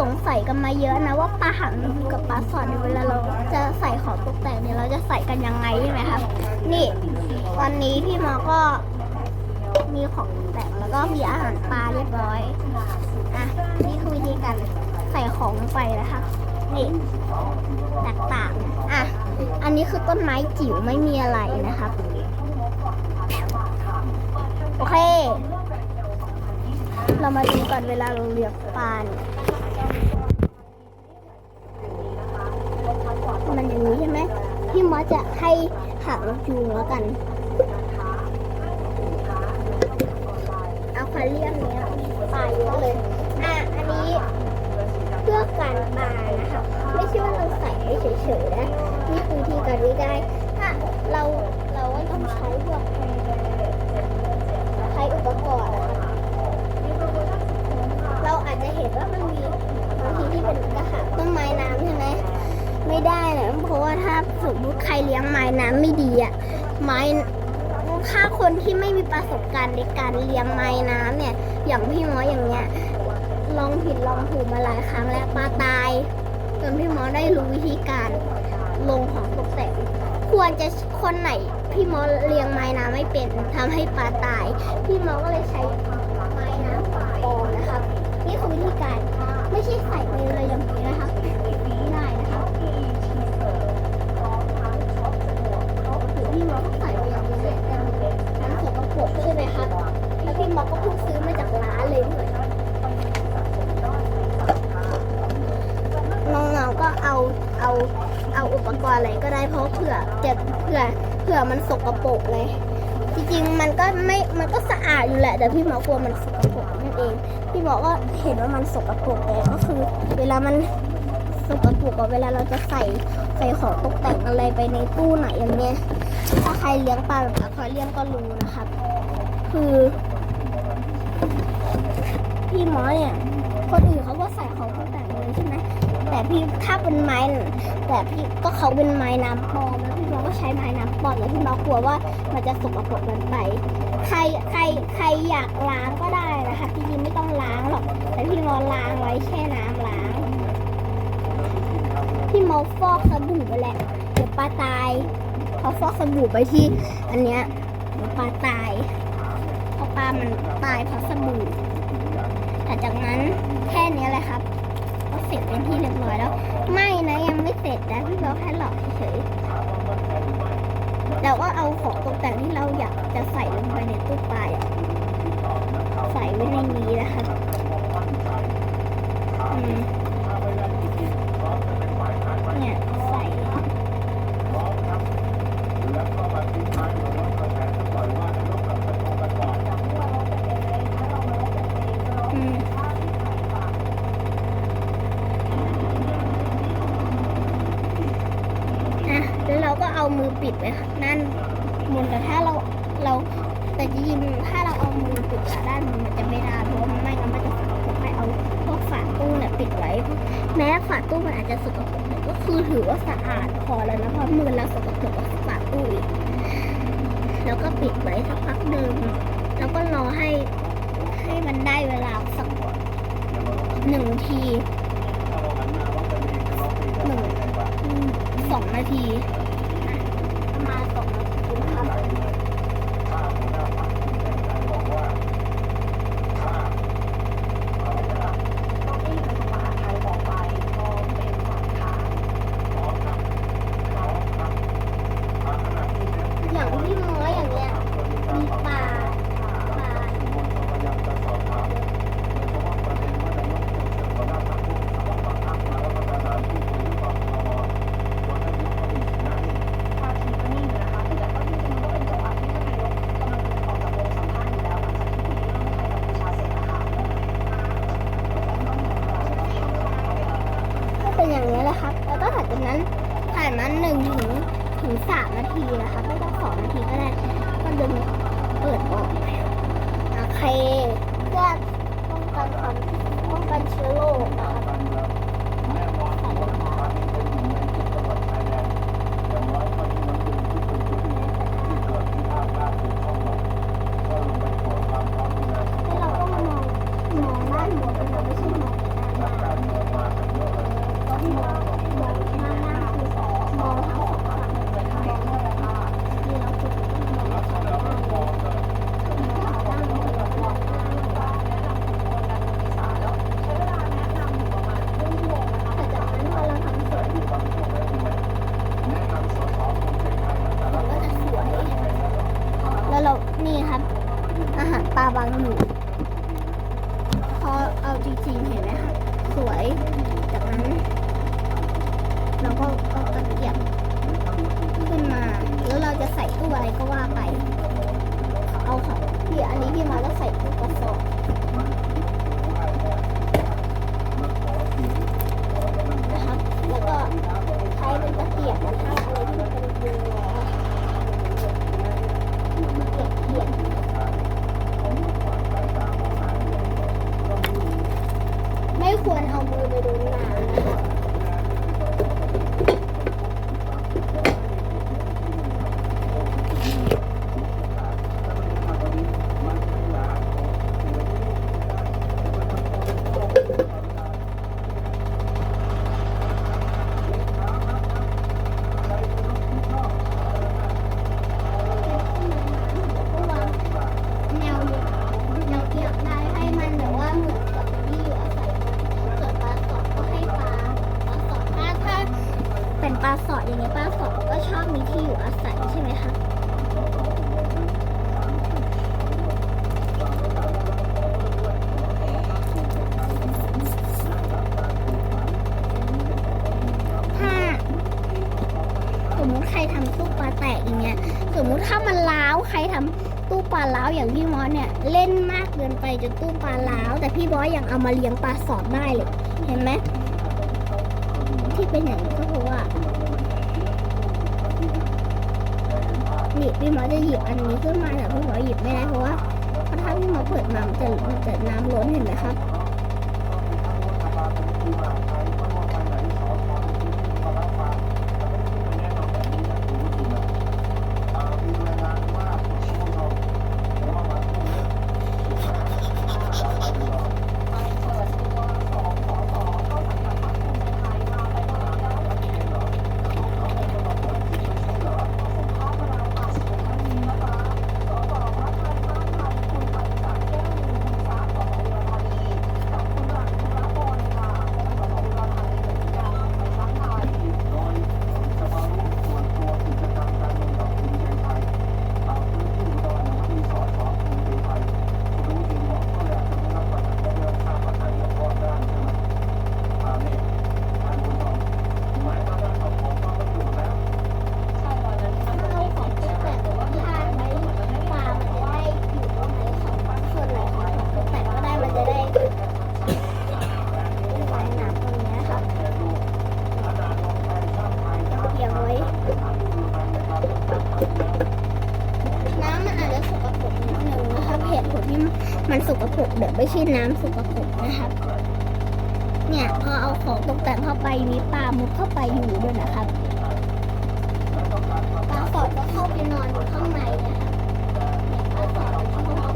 สงสัยกันมาเยอะนะว่าปลาหางกับปลาสอดเนี่ยเวลาเราจะใส่ของตกแต่งเนี่ยเราจะใส่กันยังไงใช่ไหมครับนี่วันนี้พี่มอก็มีของตกแต่งแล้วก็มีอาหารปลาเรียบร้อยอะนี่คือวิธีการใส่ของลงไปนะคะนี่ต่างๆอะอันนี้คือต้นไม้จิ๋วไม่มีอะไรนะครับโอเค เรามาดูกันเวลาเราเลี้ยงปลาเนี่ย มันอย่างนี้ใช่ไหมพี่มอสจะให้หางนกยูงแล้วกัน เอาควาเรียมเนี้ยปลาเยอะเลย อะ อันนี้เพื่อการปลานะคะ ไม่ใช่ว่าเราใส่ให้เฉยๆนะ นี่คือวิธีการวิได้ถ้าเราเราก็ต้องใช้พวกใช้อุปกรณ์นะคะเราอาจจะเห็นว่ามันมี ทีที่เป็นกระถางต้นไม้น้ำใช่ไหมไม่ได้นะเพราะว่าถ้าสมมติใครเลี้ยงไม้น้ำไม่ดีอะไม้ถ้าคนที่ไม่มีประสบการณ์ในการเลี้ยงไม้น้ำเนี่ย อย่างพี่หมออย่างเงี้ยลองผิดลองถูกมาหลายครั้งแล้วปลาตายจนพี่หมอได้รู้วิธีการลงของตกแต่งควรจะคนไหนพี่หมอเลี้ยงไม้น้ำไม่เป็นทำให้ปลาตาย พี่หมอก็เลยใช้ไม้น้ำปลาปอนะครับ นี่คือวิธีการ ไม่ใช่ใส่ไปเลยอย่างนี้นะครับไม่ได้นะครับคือพี่หมอก็ใส่ไปอย่างนี้เลยแต่มันสกปรกใช่ไหมครับแล้วพี่หมอก็เพิ่งซื้อมาจากร้านเลยด้วยน้องๆก็เอาเอาเอาอุปกรณ์อะไรก็ได้เพราะเผื่อจะเผื่อเผื่อมันสกปรกเลยจริงๆมันก็ไม่มันก็สะอาดอยู่แหละแต่พี่หมอกลัวมันสกปรกนั่น เองพี่หมอก็เห็นว่ามันสกปรกแต่ก็คือ เวลามันสกปรกอะเวลาเราจะใส่ใส่ของตกแต่งอะไรไปในตู้ไหนอย่างเงี้ยถ้าใครเลี้ยงปลาแบบอควาเรียมก็รู้นะครับ คือพี่หมอเนี่ยคนอื่นเขาก็ใส่ของตกแต่งเลยใช่ไหมแต่พี่ถ้าเป็นไม้แต่พี่ก็เขาเป็นไม้น้ำปลอมแล้วพี่หมอก็ใช้ไม้น้ำปลอมแล้วพี่หมอกลัวว่ามันจะสกปรกเกินไป ใครใครใครอยากล้างก็ได้นะคะจริงๆไม่ต้องล้างหรอก แต่พี่มอล้างไว้แช่น้ำล้าง พี่มอฟอกสบู่ไปแหละเดี๋ยวปลาตายพอฟอกสบู่ไปที่ อันเนี้ยเดี๋ยวปลาตายเพราะปลามันตายเพราะสบู่แต่จากนั้นแค่นี้แหละครับก็เสร็จเป็นที่เรียบร้อยแล้ว ไม่นะยังไม่เสร็จนะพี่บอกแค่หลอกเฉย ๆแล้วก็เอาของตกแต่งที่เราอยากจะใส่ลงไปในตู้ปลาใส่ไว้ในนี้นะคะอืม ปิดไว้ด้านบนแต่ถ้าเราเราแต่จริงถ้าเราเอามือปิดด้านมันจะไม่ได้เพราะมันไม่งั้นมันจะสกปรกให้เอาพวกฝาตู้เนี่ยปิดไว้ แม้ฝาตู้มันอาจจะสกปรกแต่ก็คือถือว่าสะอาดพอแล้วนะเพราะมือเราสกปรกกว่าฝาตู้อีกแล้วก็ปิดไว้สักพักหนึ่งแล้วก็รอให้ให้มันได้เวลาสักหนึ่งทีหนึ่งสองนาที don't know. รทำตู้ปลาแตกอย่างเงี้ย สมมุติถ้ามันล้าวใครทำตู้ปลาล้าวอย่างพี่มอสเนี่ยเล่นมากเกินไปจนตู้ปลาล้าวแต่พี่บอสยังเอามาเลี้ยงปลาสอดได้เลย เห็นไหมที่เป็นอย่างนี้ก็เพราะว่านี่พี่หมอจะหยิบอันนี้ขึ้นมาแต่พี่หมอหยิบไม่ได้เพราะว่าเพราะถ้าพี่หมอเปิดมามันจะมันจะน้ำล้นเห็นไหมครับ ปรกเดี๋ยวไม่ใช่น้ำสกปรกนะครับ เนี่ยพอเอาของตกแต่งเข้าไปมีปลามุดเข้าไปอยู่ด้วยนะครับปลาสอดก็เข้าไปนอนอยู่ข้างในนะคะเนี่ยปลาสอดก็เข้า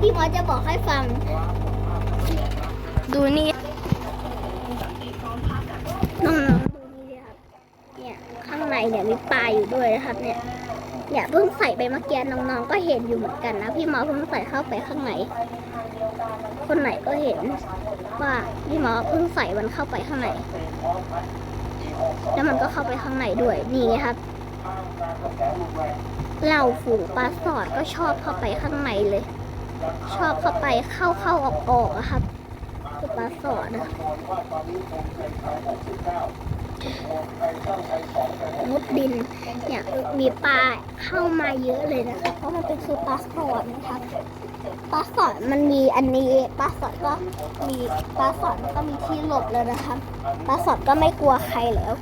พี่หมอจะบอกให้ฟัง ดูนี่องๆดูนี่เลยครับ เนี่ยข้างใน เนี่ยมีปลาอยู่ด้วยนะครับ เนี่ยเนี่ยเพิ่งใส่ไปเมื่อกี้น้องๆก็เห็นอยู่เหมือนกันนะ พี่หมอเพิ่งใส่เข้าไปข้างในคนไหนก็เห็นว่าพี่หมอเพิ่งใส่มันเข้าไปข้างในแล้วมันก็เข้าไปข้างในด้วยนี่ครับเหล่าฝูงปลาสอดก็ชอบเข้าไปข้างในเลย ชอบเข้าไปเข้าเข้าออกออกครับปลาสอดนะ มุดดินเนี่ยมีปลาเข้ามาเยอะเลยนะคะเพราะมันเป็นคือปลาสอดนะครับปลาสอดมันมีอันนี้ปลาสอดก็มีปลาสอดก็มีที่หลบแล้วนะคะปลาสอดก็ไม่กลัวใครแล้ว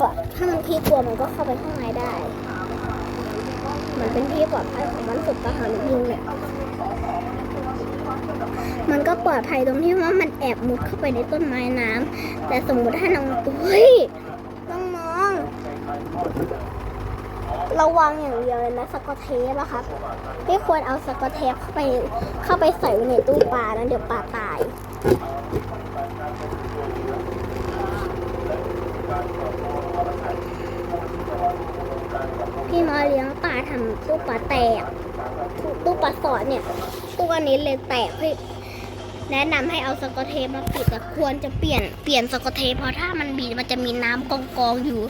ปลอดถ้ามันที่กลัวมันก็เข้าไปข้างในได้ มันเป็นที่ปลอดภัยของมันสุดปลาหางนกยุงเนี่ย มันก็ปลอดภัยตรงที่ว่ามันแอบมุดเข้าไปในต้นไม้น้ำแต่สมมุติถ้าน้องเฮ้ยน้องๆระวังอย่างเดียวเลยนะสกอตเทปอะครับไม่ควรเอาสกอตเทปเข้าไปเข้าไปใส่ในตู้ปลานะเดี๋ยวปลาตายพี่มาเลี้ยงปลาทำตู้ปลาแตก ตู้ปลาสอดเนี่ยตู้อันนี้เลยแตกพี่แนะนำให้เอาสกอตเทปมาปิดแต่ควรจะเปลี่ยนเปลี่ยนสกอตเทปเพราะถ้ามันบีบมันจะมีน้ำกองกองอยู่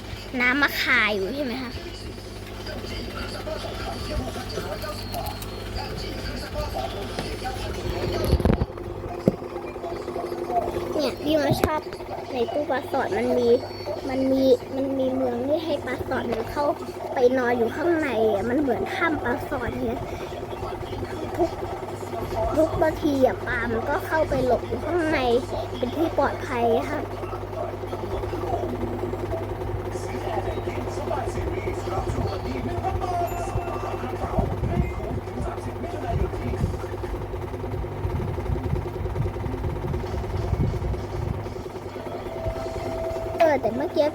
น้ำมาคายอยู่ใช่ไหมคะเนี่ยพี่มาชอบในตู้ปลาสอดมันมีมันมีมันมีเมือง ปลาสอดมันเข้าไปนอนอยู่ข้างในมันเหมือนถ้ำปลาสอดเนี่ยทุกทุกบางทีอะปลามันก็เข้าไปหลบอยู่ข้างในเป็นที่ปลอดภัยค่ะเออแต่เมื่อกี้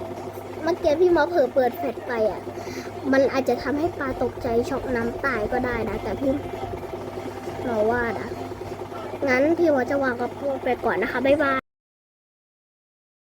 มื่อกี้พี่หมอเผลอเปิดแฟลชไปอะ มันอาจจะทำให้ปลาตกใจช็อกน้ำตายก็ได้นะ แต่พี่หมอว่านะ งั้นพี่หมอจะวางกับพวกไปก่อนนะคะ บ๊ายบาย